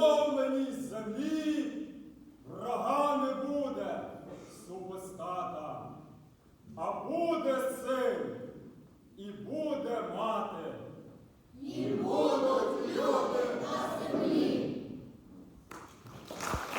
на землі врага?